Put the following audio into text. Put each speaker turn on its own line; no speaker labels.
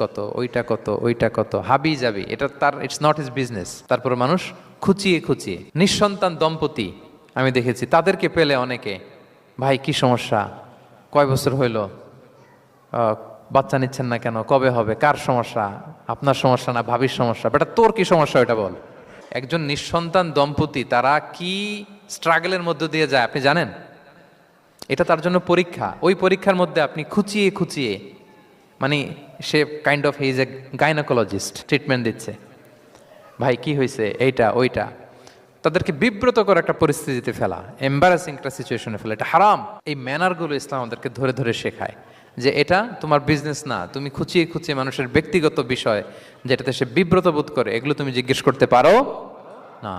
কত, ওইটা কত ওইটা কত, হাবি যাবি। এটা তার ইটস নট ইজ বিজনেস তারপর মানুষ খুচিয়ে খুচিয়ে, নিঃসন্তান দম্পতি, আমি দেখেছি, তাদেরকে পেলে অনেকে, ভাই, কি সমস্যা? কয় বছর হইল? বাচ্চা নিচ্ছেন না কেন? কবে হবে? কার সমস্যা? আপনার সমস্যা না ভাবির সমস্যা? বেটা, তোর কি সমস্যা এটা বল? একজন নিঃসন্তান দম্পতি, তারা কি স্ট্রাগলের মধ্য দিয়ে যায়, আপনি জানেন? এটা তার জন্য পরীক্ষা। ওই পরীক্ষার মধ্যে আপনি খুচিয়ে খুচিয়ে মানে সে kind of his a gynaecologist treatment দিচ্ছে। ভাই, কি হয়েছে এইটা, ওইটা। তাদেরকে বিব্রত করে একটা পরিস্থিতিতে ফেলা এম্বারাসিং একটা সিচুয়েশনে ফেলা। এটা হারাম। এই ম্যানারগুলো ইসলাম আমাদেরকে ধরে ধরে শেখায় যে এটা তোমার বিজনেস না। তুমি খুচিয়ে খুচিয়ে মানুষের ব্যক্তিগত বিষয় যেটাতে সে বিব্রত বোধ করে, এগুলো তুমি জিজ্ঞেস করতে পারো না।